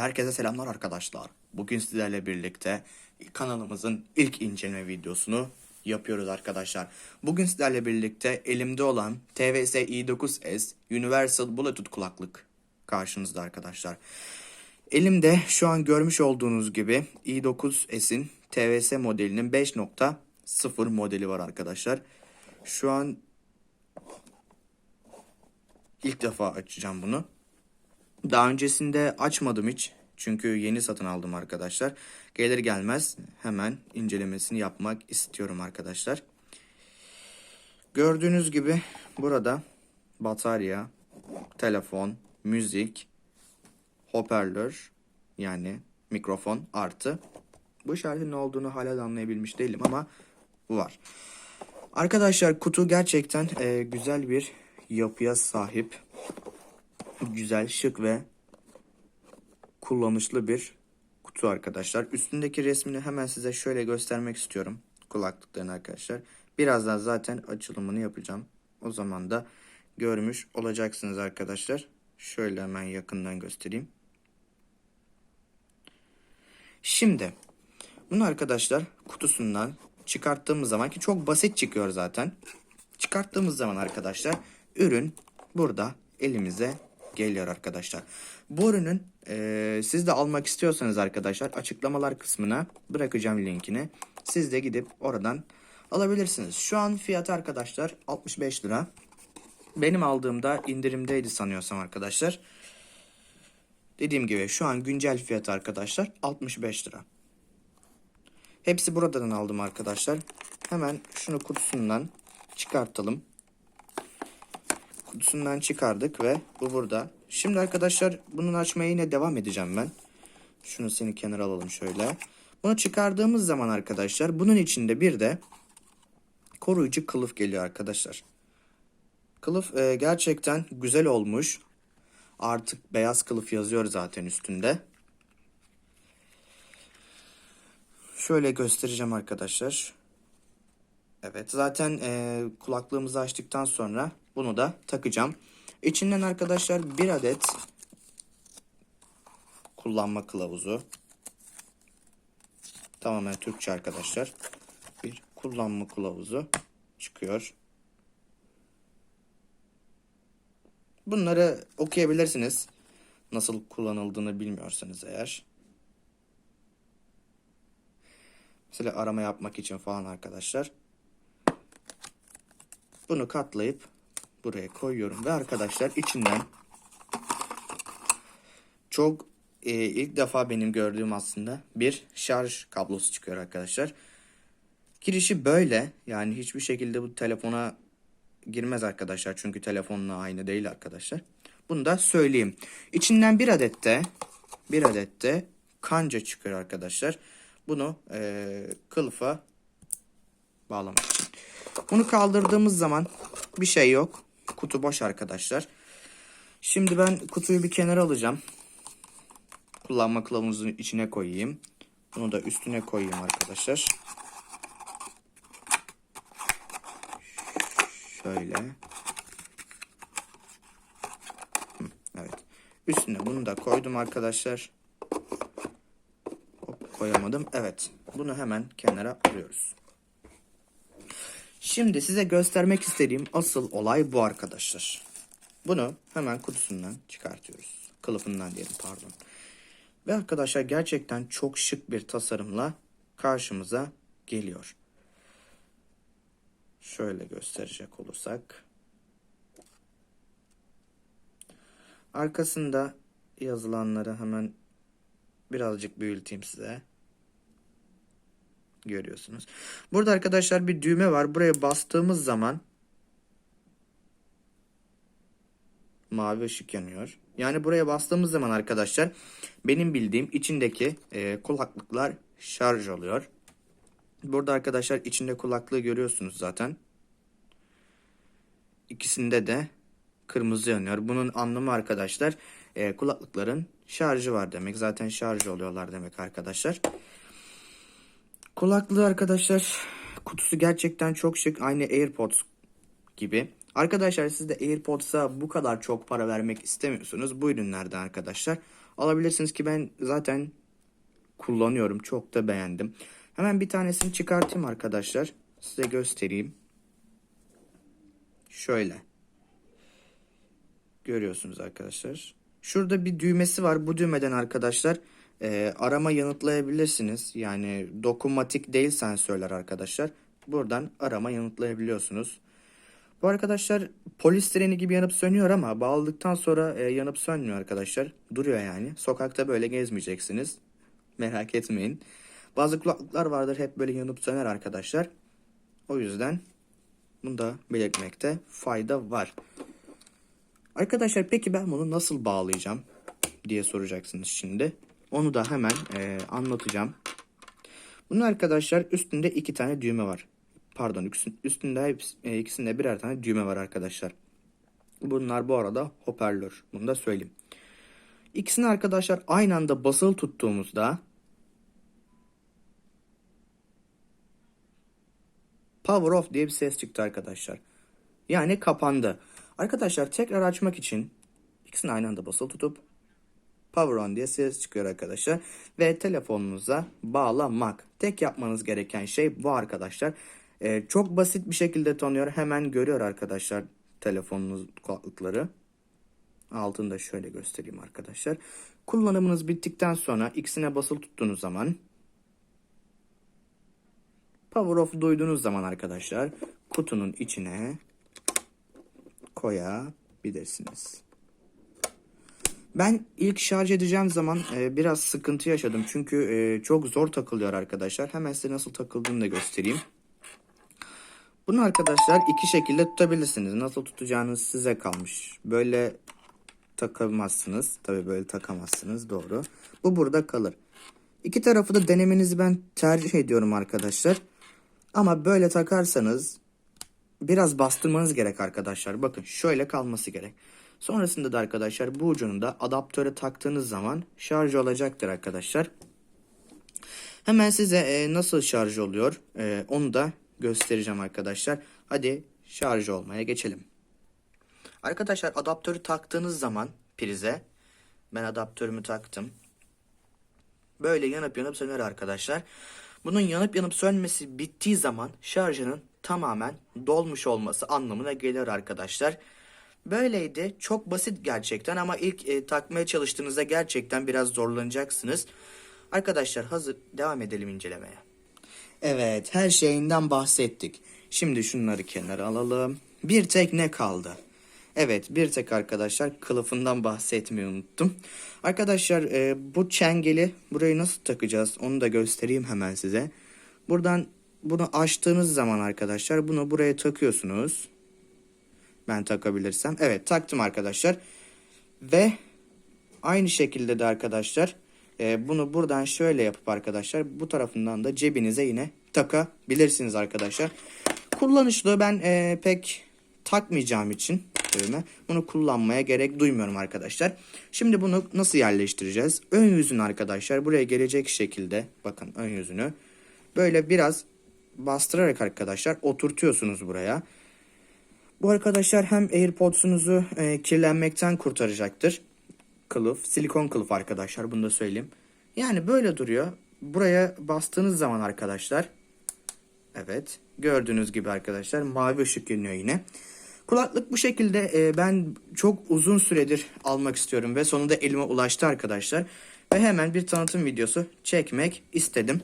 Herkese selamlar arkadaşlar. Bugün sizlerle birlikte kanalımızın ilk inceleme videosunu yapıyoruz arkadaşlar. Bugün sizlerle birlikte elimde olan TVS i9S Universal Bluetooth kulaklık karşınızda arkadaşlar. Elimde şu an görmüş olduğunuz gibi i9S'in TVS modelinin 5.0 modeli var arkadaşlar. Şu an ilk defa açacağım bunu. Daha öncesinde açmadım hiç. Çünkü yeni satın aldım arkadaşlar. Gelir gelmez hemen incelemesini yapmak istiyorum arkadaşlar. Gördüğünüz gibi burada batarya, telefon, müzik, hoparlör yani mikrofon artı. Bu işaretin ne olduğunu hala anlayabilmiş değilim ama bu var. Arkadaşlar kutu gerçekten e, güzel bir yapıya sahip güzel, şık ve kullanışlı bir kutu arkadaşlar. Üstündeki resmini hemen size şöyle göstermek istiyorum. Kulaklıkların arkadaşlar. Birazdan zaten açılımını yapacağım. O zaman da görmüş olacaksınız arkadaşlar. Şöyle hemen yakından göstereyim. Şimdi bunu arkadaşlar kutusundan çıkarttığımız zaman ki çok basit çıkıyor zaten. Çıkarttığımız zaman arkadaşlar ürün burada elimize geliyor arkadaşlar. Bu ürünün e, siz de almak istiyorsanız arkadaşlar açıklamalar kısmına bırakacağım linkini. Siz de gidip oradan alabilirsiniz. Şu an fiyatı arkadaşlar 65 lira. Benim aldığımda indirimdeydi sanıyorsam arkadaşlar. Dediğim gibi şu an güncel fiyatı arkadaşlar 65 lira. Hepsi buradan aldım arkadaşlar. Hemen şunu kutusundan çıkartalım kutusundan çıkardık ve bu burada. Şimdi arkadaşlar bunun açmaya yine devam edeceğim ben. Şunu seni kenara alalım şöyle. Bunu çıkardığımız zaman arkadaşlar bunun içinde bir de koruyucu kılıf geliyor arkadaşlar. Kılıf e, gerçekten güzel olmuş. Artık beyaz kılıf yazıyor zaten üstünde. Şöyle göstereceğim arkadaşlar. Evet zaten e, kulaklığımızı açtıktan sonra bunu da takacağım. İçinden arkadaşlar bir adet kullanma kılavuzu. Tamamen Türkçe arkadaşlar. Bir kullanma kılavuzu çıkıyor. Bunları okuyabilirsiniz. Nasıl kullanıldığını bilmiyorsanız eğer. Mesela arama yapmak için falan arkadaşlar. Bunu katlayıp buraya koyuyorum ve arkadaşlar içinden çok e, ilk defa benim gördüğüm aslında bir şarj kablosu çıkıyor arkadaşlar. Girişi böyle yani hiçbir şekilde bu telefona girmez arkadaşlar çünkü telefonla aynı değil arkadaşlar. Bunu da söyleyeyim. İçinden bir adet de bir adet de kanca çıkıyor arkadaşlar. Bunu e, kılıfa bağlamak için. Bunu kaldırdığımız zaman bir şey yok. Kutu boş arkadaşlar. Şimdi ben kutuyu bir kenara alacağım. Kullanma kılavuzunu içine koyayım. Bunu da üstüne koyayım arkadaşlar. Şöyle. Evet. Üstüne bunu da koydum arkadaşlar. Hop, koyamadım. Evet. Bunu hemen kenara alıyoruz. Şimdi size göstermek istediğim asıl olay bu arkadaşlar. Bunu hemen kutusundan çıkartıyoruz. Kılıfından diyelim pardon. Ve arkadaşlar gerçekten çok şık bir tasarımla karşımıza geliyor. Şöyle gösterecek olursak. Arkasında yazılanları hemen birazcık büyüteyim size görüyorsunuz. Burada arkadaşlar bir düğme var. Buraya bastığımız zaman mavi ışık yanıyor. Yani buraya bastığımız zaman arkadaşlar benim bildiğim içindeki e, kulaklıklar şarj oluyor. Burada arkadaşlar içinde kulaklığı görüyorsunuz zaten. İkisinde de kırmızı yanıyor. Bunun anlamı arkadaşlar e, kulaklıkların şarjı var demek. Zaten şarj oluyorlar demek arkadaşlar. Kulaklığı arkadaşlar kutusu gerçekten çok şık. Aynı AirPods gibi. Arkadaşlar siz de AirPods'a bu kadar çok para vermek istemiyorsunuz. Bu ürünlerden arkadaşlar alabilirsiniz ki ben zaten kullanıyorum. Çok da beğendim. Hemen bir tanesini çıkartayım arkadaşlar. Size göstereyim. Şöyle. Görüyorsunuz arkadaşlar. Şurada bir düğmesi var. Bu düğmeden arkadaşlar e, arama yanıtlayabilirsiniz. Yani dokunmatik değil sensörler arkadaşlar. Buradan arama yanıtlayabiliyorsunuz. Bu arkadaşlar polis treni gibi yanıp sönüyor ama bağladıktan sonra e, yanıp sönmüyor arkadaşlar. Duruyor yani. Sokakta böyle gezmeyeceksiniz. Merak etmeyin. Bazı kulaklıklar vardır hep böyle yanıp söner arkadaşlar. O yüzden bunu da belirtmekte fayda var. Arkadaşlar peki ben bunu nasıl bağlayacağım diye soracaksınız şimdi. Onu da hemen e, anlatacağım. Bunun arkadaşlar üstünde iki tane düğme var. Pardon üstün- üstünde e, ikisinde birer tane düğme var arkadaşlar. Bunlar bu arada hoparlör. Bunu da söyleyeyim. İkisini arkadaşlar aynı anda basılı tuttuğumuzda Power off diye bir ses çıktı arkadaşlar. Yani kapandı. Arkadaşlar tekrar açmak için ikisini aynı anda basılı tutup Power on diye ses çıkıyor arkadaşlar. Ve telefonunuza bağlamak. Tek yapmanız gereken şey bu arkadaşlar. Ee, çok basit bir şekilde tanıyor. Hemen görüyor arkadaşlar telefonunuz kulaklıkları. Altını da şöyle göstereyim arkadaşlar. Kullanımınız bittikten sonra ikisine basılı tuttuğunuz zaman Power off duyduğunuz zaman arkadaşlar kutunun içine koyabilirsiniz. Ben ilk şarj edeceğim zaman e, biraz sıkıntı yaşadım. Çünkü e, çok zor takılıyor arkadaşlar. Hemen size nasıl takıldığını da göstereyim. Bunu arkadaşlar iki şekilde tutabilirsiniz. Nasıl tutacağınız size kalmış. Böyle takamazsınız. Tabii böyle takamazsınız doğru. Bu burada kalır. İki tarafı da denemenizi ben tercih ediyorum arkadaşlar. Ama böyle takarsanız biraz bastırmanız gerek arkadaşlar. Bakın şöyle kalması gerek. Sonrasında da arkadaşlar bu ucunu da adaptöre taktığınız zaman şarj olacaktır arkadaşlar. Hemen size e, nasıl şarj oluyor e, onu da göstereceğim arkadaşlar. Hadi şarj olmaya geçelim. Arkadaşlar adaptörü taktığınız zaman prize ben adaptörümü taktım. Böyle yanıp yanıp söner arkadaşlar. Bunun yanıp yanıp sönmesi bittiği zaman şarjının tamamen dolmuş olması anlamına gelir arkadaşlar. Böyleydi. Çok basit gerçekten ama ilk e, takmaya çalıştığınızda gerçekten biraz zorlanacaksınız. Arkadaşlar hazır devam edelim incelemeye. Evet her şeyinden bahsettik. Şimdi şunları kenara alalım. Bir tek ne kaldı? Evet bir tek arkadaşlar kılıfından bahsetmeyi unuttum. Arkadaşlar e, bu çengeli burayı nasıl takacağız onu da göstereyim hemen size. Buradan bunu açtığınız zaman arkadaşlar bunu buraya takıyorsunuz. Ben takabilirsem. Evet taktım arkadaşlar. Ve aynı şekilde de arkadaşlar e, bunu buradan şöyle yapıp arkadaşlar bu tarafından da cebinize yine takabilirsiniz arkadaşlar. Kullanışlı ben e, pek takmayacağım için düğme bunu kullanmaya gerek duymuyorum arkadaşlar. Şimdi bunu nasıl yerleştireceğiz? Ön yüzünü arkadaşlar buraya gelecek şekilde bakın ön yüzünü böyle biraz bastırarak arkadaşlar oturtuyorsunuz buraya. Bu arkadaşlar hem AirPods'unuzu e, kirlenmekten kurtaracaktır. Kılıf, silikon kılıf arkadaşlar bunu da söyleyeyim. Yani böyle duruyor. Buraya bastığınız zaman arkadaşlar evet gördüğünüz gibi arkadaşlar mavi ışık yanıyor yine. Kulaklık bu şekilde e, ben çok uzun süredir almak istiyorum ve sonunda elime ulaştı arkadaşlar. Ve hemen bir tanıtım videosu çekmek istedim.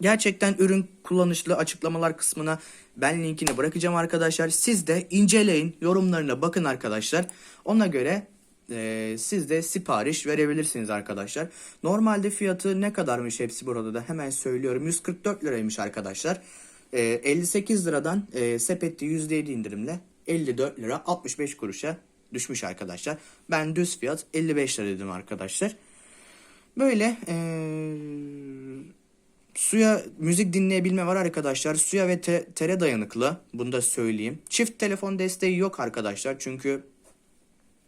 Gerçekten ürün kullanışlı açıklamalar kısmına ben linkini bırakacağım arkadaşlar. Siz de inceleyin, yorumlarına bakın arkadaşlar. Ona göre e, siz de sipariş verebilirsiniz arkadaşlar. Normalde fiyatı ne kadarmış hepsi burada da hemen söylüyorum. 144 liraymış arkadaşlar. E, 58 liradan e, sepette %7 indirimle 54 lira 65 kuruşa düşmüş arkadaşlar. Ben düz fiyat 55 lira dedim arkadaşlar. Böyle eee Suya müzik dinleyebilme var arkadaşlar. Suya ve te- tere dayanıklı. Bunu da söyleyeyim. Çift telefon desteği yok arkadaşlar. Çünkü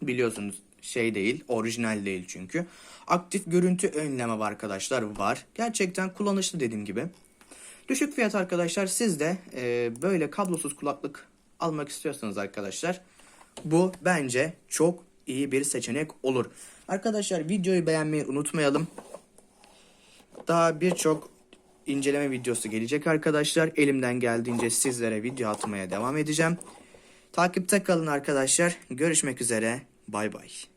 biliyorsunuz şey değil. Orijinal değil çünkü. Aktif görüntü önleme var arkadaşlar. Var. Gerçekten kullanışlı dediğim gibi. Düşük fiyat arkadaşlar. Siz de e, böyle kablosuz kulaklık almak istiyorsanız arkadaşlar. Bu bence çok iyi bir seçenek olur. Arkadaşlar videoyu beğenmeyi unutmayalım. Daha birçok inceleme videosu gelecek arkadaşlar. Elimden geldiğince sizlere video atmaya devam edeceğim. Takipte kalın arkadaşlar. Görüşmek üzere. Bay bay.